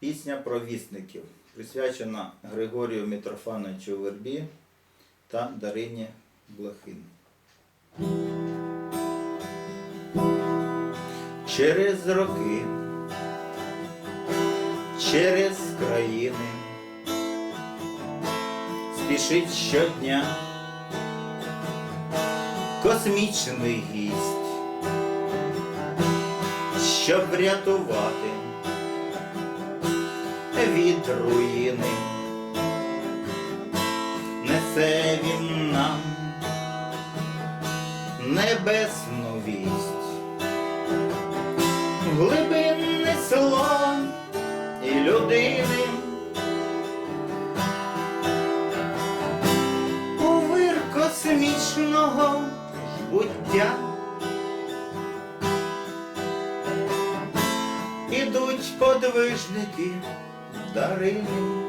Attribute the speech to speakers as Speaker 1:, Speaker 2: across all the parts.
Speaker 1: Пісня про вісників, присвячена Григорію Митрофановичу Вербі та Дарині Блохин. Через роки, через країни спішить щодня космічний гість, щоб врятувати від руїни. Несе він нам небесну вість, глибинне село і людини. Космічного буття ідуть подвижники дарини.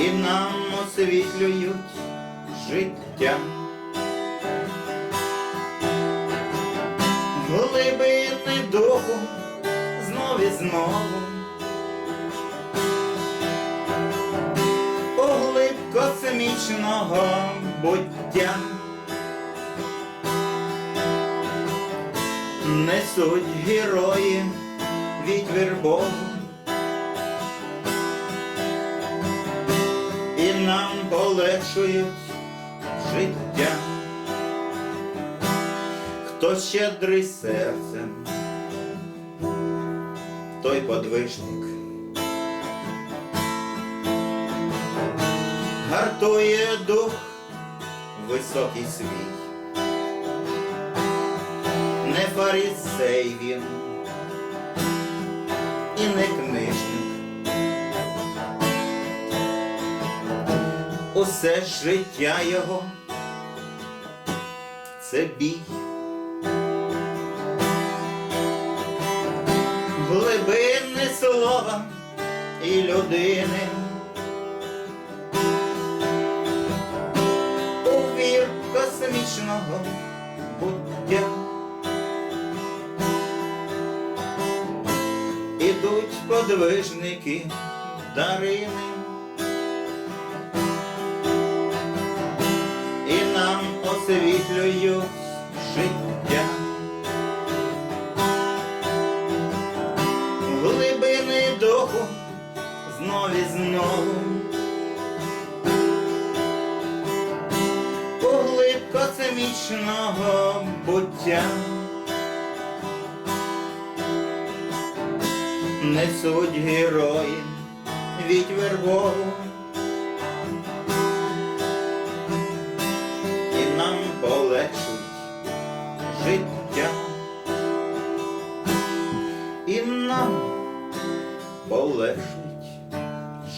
Speaker 1: І нам освітлюють життя. Глибини духу знов і знову. Поглиб космічного буття. Несуть герої від Богу. І нам полегшують життя. Хто щедрий серцем, той подвижник. Гартує дух високий свій, не фарисей він і не книжник. Усе життя його це бій. Глибини слова і людини. У вір космічного буття. Подвижники дарини. і нам освітлюють життя. Глибини духу знов і знову. Поглиб космічного буття. Несуть герої від вербову. і нам полегшить життя. І нам полегшить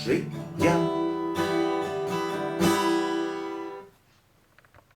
Speaker 1: життя.